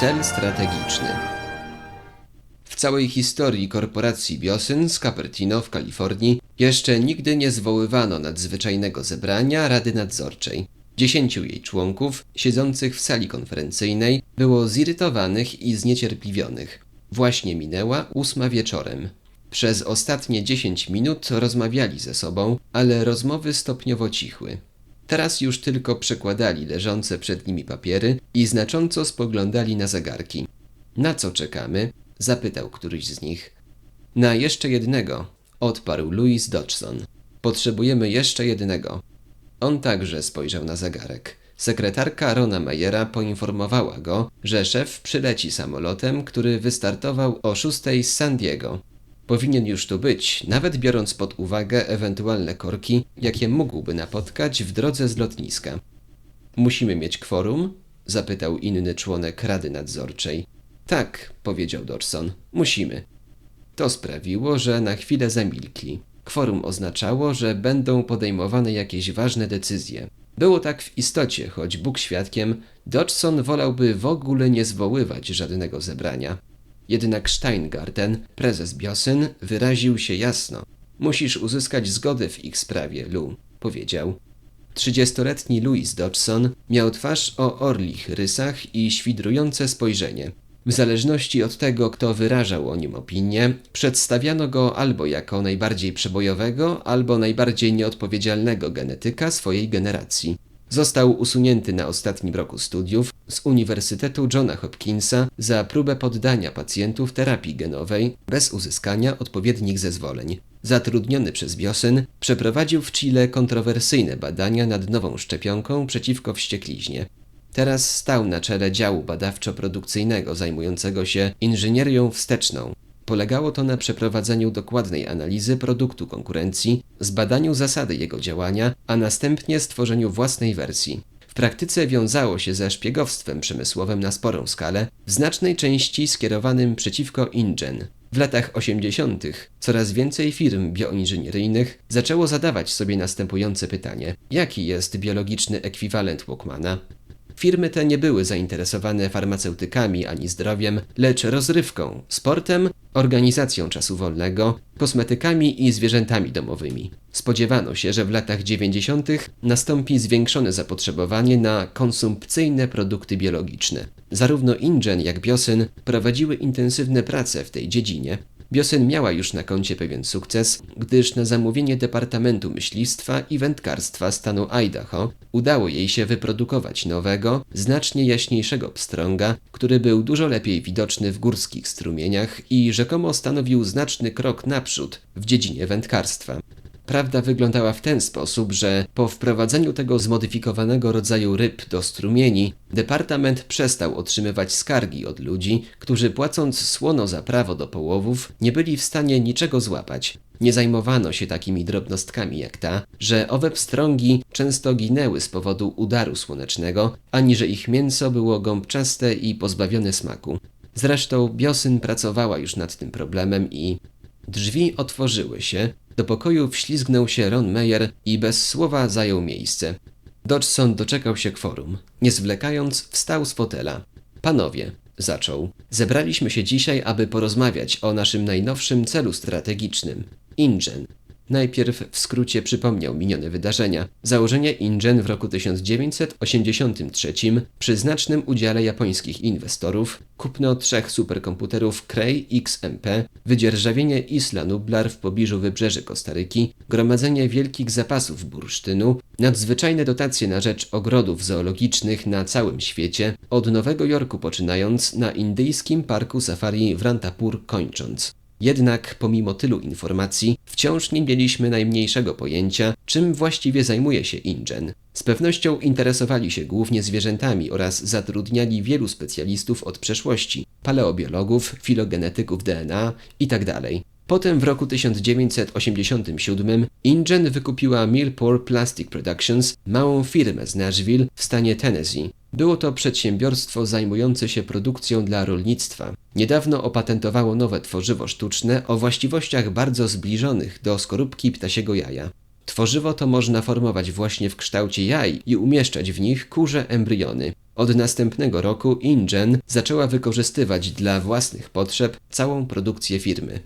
Cel strategiczny. W całej historii korporacji Biosyn z Cupertino w Kalifornii jeszcze nigdy nie zwoływano nadzwyczajnego zebrania Rady Nadzorczej. Dziesięciu jej członków, siedzących w sali konferencyjnej, było zirytowanych i zniecierpliwionych. Właśnie minęła ósma wieczorem. Przez ostatnie dziesięć minut rozmawiali ze sobą, ale rozmowy stopniowo cichły. Teraz już tylko przekładali leżące przed nimi papiery i znacząco spoglądali na zegarki. Na co czekamy? zapytał któryś z nich. Na jeszcze jednego, odparł Louis Dodgson. Potrzebujemy jeszcze jednego. On także spojrzał na zegarek. Sekretarka Rona Mayera poinformowała go, że szef przyleci samolotem, który wystartował o 6 z San Diego. Powinien już tu być, nawet biorąc pod uwagę ewentualne korki, jakie mógłby napotkać w drodze z lotniska. Musimy mieć kworum? zapytał inny członek Rady Nadzorczej. Tak, powiedział Dodson, musimy. To sprawiło, że na chwilę zamilkli. Kworum oznaczało, że będą podejmowane jakieś ważne decyzje. Było tak w istocie, choć Bóg świadkiem, Dodson wolałby w ogóle nie zwoływać żadnego zebrania. Jednak Steingarten, prezes Biosyn, wyraził się jasno. Musisz uzyskać zgodę w ich sprawie, Lu, powiedział. Trzydziestoletni Louis Dodson miał twarz o orlich rysach i świdrujące spojrzenie. W zależności od tego, kto wyrażał o nim opinię, przedstawiano go albo jako najbardziej przebojowego, albo najbardziej nieodpowiedzialnego genetyka swojej generacji. Został usunięty na ostatnim roku studiów z Uniwersytetu Johna Hopkinsa za próbę poddania pacjentów terapii genowej bez uzyskania odpowiednich zezwoleń. Zatrudniony przez Biosyn, przeprowadził w Chile kontrowersyjne badania nad nową szczepionką przeciwko wściekliźnie. Teraz stał na czele działu badawczo-produkcyjnego zajmującego się inżynierią wsteczną. Polegało to na przeprowadzeniu dokładnej analizy produktu konkurencji, zbadaniu zasady jego działania, a następnie stworzeniu własnej wersji. Praktyce wiązało się ze szpiegowstwem przemysłowym na sporą skalę, w znacznej części skierowanym przeciwko InGen. W latach 80. coraz więcej firm bioinżynieryjnych zaczęło zadawać sobie następujące pytanie: jaki jest biologiczny ekwiwalent Walkmana? Firmy te nie były zainteresowane farmaceutykami ani zdrowiem, lecz rozrywką, sportem, organizacją czasu wolnego, kosmetykami i zwierzętami domowymi. Spodziewano się, że w latach 90. nastąpi zwiększone zapotrzebowanie na konsumpcyjne produkty biologiczne. Zarówno InGen jak Biosyn prowadziły intensywne prace w tej dziedzinie, Biosyn miała już na koncie pewien sukces, gdyż na zamówienie Departamentu Myślistwa i Wędkarstwa stanu Idaho udało jej się wyprodukować nowego, znacznie jaśniejszego pstrąga, który był dużo lepiej widoczny w górskich strumieniach i rzekomo stanowił znaczny krok naprzód w dziedzinie wędkarstwa. Prawda wyglądała w ten sposób, że po wprowadzeniu tego zmodyfikowanego rodzaju ryb do strumieni, departament przestał otrzymywać skargi od ludzi, którzy płacąc słono za prawo do połowów, nie byli w stanie niczego złapać. Nie zajmowano się takimi drobnostkami jak ta, że owe pstrągi często ginęły z powodu udaru słonecznego, ani że ich mięso było gąbczaste i pozbawione smaku. Zresztą Biosyn pracowała już nad tym problemem i drzwi otworzyły się, do pokoju wślizgnął się Ron Meyer i bez słowa zajął miejsce. Dodgson doczekał się kworum. Nie zwlekając, wstał z fotela. Panowie, zaczął, zebraliśmy się dzisiaj, aby porozmawiać o naszym najnowszym celu strategicznym InGen. Najpierw w skrócie przypomniał minione wydarzenia. Założenie InGen w roku 1983 przy znacznym udziale japońskich inwestorów, kupno trzech superkomputerów Cray XMP, wydzierżawienie Isla Nublar w pobliżu wybrzeży Kostaryki, gromadzenie wielkich zapasów bursztynu, nadzwyczajne dotacje na rzecz ogrodów zoologicznych na całym świecie, od Nowego Jorku poczynając na indyjskim parku safari w Rantapur kończąc. Jednak pomimo tylu informacji, wciąż nie mieliśmy najmniejszego pojęcia, czym właściwie zajmuje się InGen. Z pewnością interesowali się głównie zwierzętami oraz zatrudniali wielu specjalistów od przeszłości, paleobiologów, filogenetyków DNA itd. Potem w roku 1987 InGen wykupiła Millport Plastic Productions, małą firmę z Nashville w stanie Tennessee. Było to przedsiębiorstwo zajmujące się produkcją dla rolnictwa. Niedawno opatentowało nowe tworzywo sztuczne o właściwościach bardzo zbliżonych do skorupki ptasiego jaja. Tworzywo to można formować właśnie w kształcie jaj i umieszczać w nich kurze embriony. Od następnego roku InGen zaczęła wykorzystywać dla własnych potrzeb całą produkcję firmy.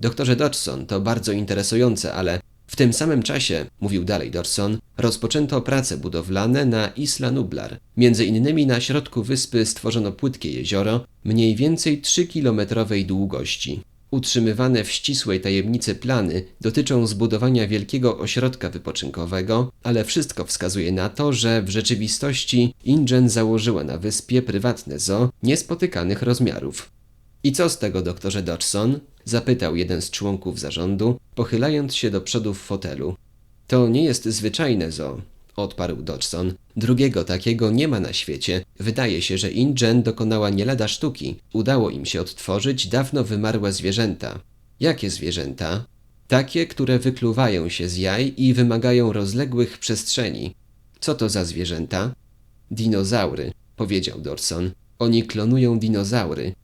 Doktorze Dodgson, to bardzo interesujące, ale w tym samym czasie, mówił dalej Dodgson, rozpoczęto prace budowlane na Isla Nublar. Między innymi na środku wyspy stworzono płytkie jezioro, mniej więcej 3-kilometrowej długości. Utrzymywane w ścisłej tajemnicy plany dotyczą zbudowania wielkiego ośrodka wypoczynkowego, ale wszystko wskazuje na to, że w rzeczywistości InGen założyła na wyspie prywatne zoo niespotykanych rozmiarów. I co z tego, doktorze Dodgson? zapytał jeden z członków zarządu, pochylając się do przodu w fotelu. To nie jest zwyczajne zoo, odparł Dodgson. Drugiego takiego nie ma na świecie. Wydaje się, że InGen dokonała nie lada sztuki. Udało im się odtworzyć dawno wymarłe zwierzęta. Jakie zwierzęta? Takie, które wykluwają się z jaj i wymagają rozległych przestrzeni. Co to za zwierzęta? Dinozaury, powiedział Dorson. Oni klonują dinozaury.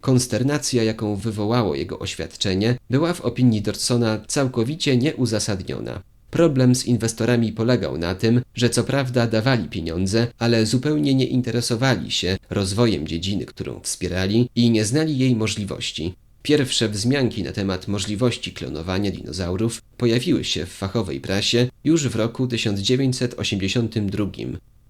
Konsternacja, jaką wywołało jego oświadczenie, była w opinii Dorsona całkowicie nieuzasadniona. Problem z inwestorami polegał na tym, że co prawda dawali pieniądze, ale zupełnie nie interesowali się rozwojem dziedziny, którą wspierali i nie znali jej możliwości. Pierwsze wzmianki na temat możliwości klonowania dinozaurów pojawiły się w fachowej prasie już w roku 1982.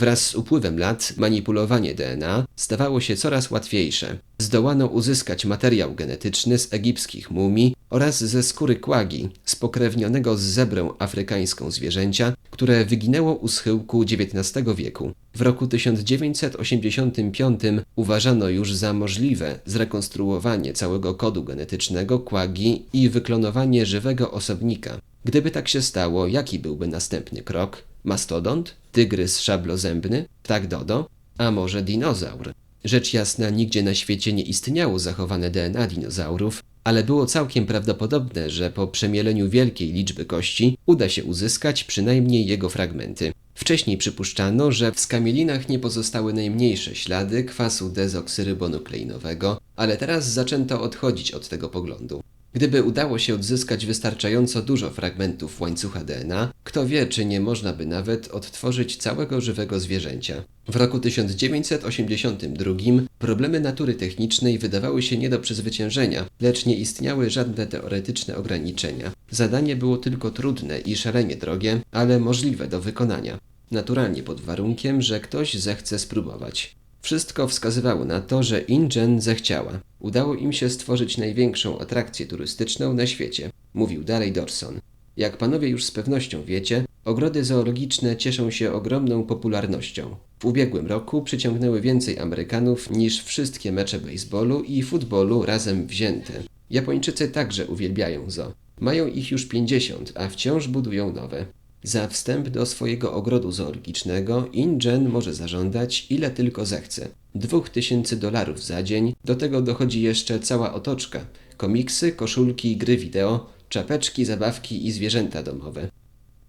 Wraz z upływem lat manipulowanie DNA stawało się coraz łatwiejsze. Zdołano uzyskać materiał genetyczny z egipskich mumii oraz ze skóry kłagi, spokrewnionego z zebrą afrykańską zwierzęcia, które wyginęło u schyłku XIX wieku. W roku 1985 uważano już za możliwe zrekonstruowanie całego kodu genetycznego kłagi i wyklonowanie żywego osobnika. Gdyby tak się stało, jaki byłby następny krok? Mastodont? Tygrys szablozębny? Ptak dodo? A może dinozaur? Rzecz jasna, nigdzie na świecie nie istniało zachowane DNA dinozaurów, ale było całkiem prawdopodobne, że po przemieleniu wielkiej liczby kości uda się uzyskać przynajmniej jego fragmenty. Wcześniej przypuszczano, że w skamielinach nie pozostały najmniejsze ślady kwasu dezoksyrybonukleinowego, ale teraz zaczęto odchodzić od tego poglądu. Gdyby udało się odzyskać wystarczająco dużo fragmentów łańcucha DNA, kto wie, czy nie można by nawet odtworzyć całego żywego zwierzęcia. W roku 1982 problemy natury technicznej wydawały się nie do przezwyciężenia, lecz nie istniały żadne teoretyczne ograniczenia. Zadanie było tylko trudne i szalenie drogie, ale możliwe do wykonania. Naturalnie pod warunkiem, że ktoś zechce spróbować. Wszystko wskazywało na to, że InGen zechciała. Udało im się stworzyć największą atrakcję turystyczną na świecie, mówił dalej Dorson. Jak panowie już z pewnością wiecie, ogrody zoologiczne cieszą się ogromną popularnością. W ubiegłym roku przyciągnęły więcej Amerykanów niż wszystkie mecze baseballu i futbolu razem wzięte. Japończycy także uwielbiają zoo. Mają ich już 50, a wciąż budują nowe. Za wstęp do swojego ogrodu zoologicznego InGen może zażądać ile tylko zechce. Dwóch tysięcy dolarów za dzień, do tego dochodzi jeszcze cała otoczka. Komiksy, koszulki, gry wideo, czapeczki, zabawki i zwierzęta domowe.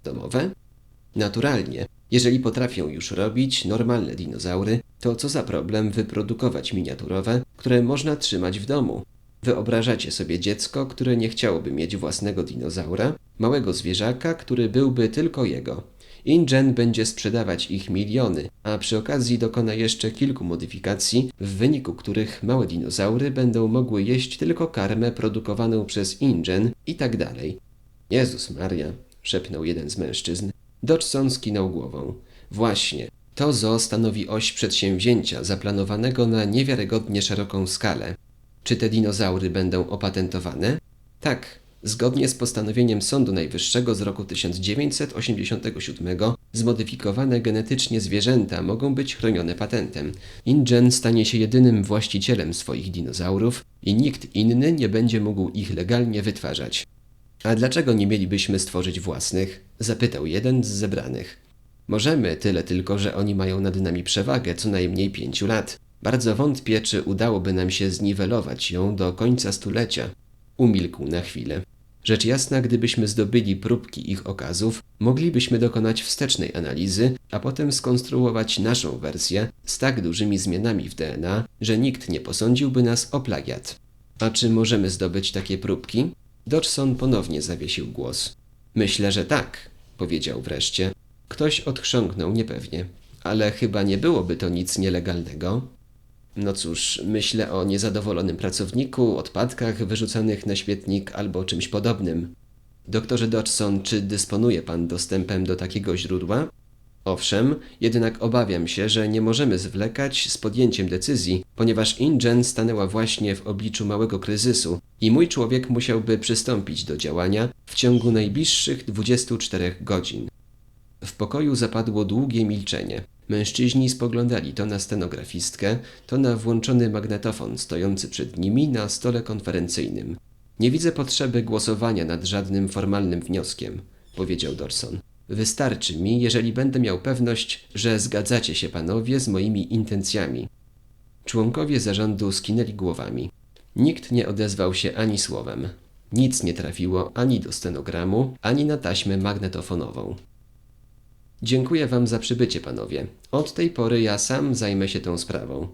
Domowe? Naturalnie. Jeżeli potrafią już robić normalne dinozaury, to co za problem wyprodukować miniaturowe, które można trzymać w domu? Wyobrażacie sobie dziecko, które nie chciałoby mieć własnego dinozaura, małego zwierzaka, który byłby tylko jego. InGen będzie sprzedawać ich miliony, a przy okazji dokona jeszcze kilku modyfikacji, w wyniku których małe dinozaury będą mogły jeść tylko karmę produkowaną przez InGen i tak dalej. Jezus Maria, szepnął jeden z mężczyzn. Dodgson skinął głową. Właśnie, to zoo stanowi oś przedsięwzięcia zaplanowanego na niewiarygodnie szeroką skalę. Czy te dinozaury będą opatentowane? Tak, zgodnie z postanowieniem Sądu Najwyższego z roku 1987 zmodyfikowane genetycznie zwierzęta mogą być chronione patentem. InGen stanie się jedynym właścicielem swoich dinozaurów i nikt inny nie będzie mógł ich legalnie wytwarzać. A dlaczego nie mielibyśmy stworzyć własnych? zapytał jeden z zebranych. Możemy, tyle tylko, że oni mają nad nami przewagę co najmniej pięciu lat. Bardzo wątpię, czy udałoby nam się zniwelować ją do końca stulecia. Umilkł na chwilę. Rzecz jasna, gdybyśmy zdobyli próbki ich okazów, moglibyśmy dokonać wstecznej analizy, a potem skonstruować naszą wersję z tak dużymi zmianami w DNA, że nikt nie posądziłby nas o plagiat. A czy możemy zdobyć takie próbki? Dodgson ponownie zawiesił głos. Myślę, że tak, powiedział wreszcie. Ktoś odchrząknął niepewnie. Ale chyba nie byłoby to nic nielegalnego. No cóż, myślę o niezadowolonym pracowniku, odpadkach wyrzucanych na śmietnik albo czymś podobnym. Doktorze Dodgson, czy dysponuje pan dostępem do takiego źródła? Owszem, jednak obawiam się, że nie możemy zwlekać z podjęciem decyzji, ponieważ InGen stanęła właśnie w obliczu małego kryzysu i mój człowiek musiałby przystąpić do działania w ciągu najbliższych 24 godzin. W pokoju zapadło długie milczenie. Mężczyźni spoglądali to na stenografistkę, to na włączony magnetofon stojący przed nimi na stole konferencyjnym. Nie widzę potrzeby głosowania nad żadnym formalnym wnioskiem, powiedział Dorson. Wystarczy mi, jeżeli będę miał pewność, że zgadzacie się panowie z moimi intencjami. Członkowie zarządu skinęli głowami. Nikt nie odezwał się ani słowem. Nic nie trafiło ani do stenogramu, ani na taśmę magnetofonową. Dziękuję wam za przybycie, panowie. Od tej pory ja sam zajmę się tą sprawą.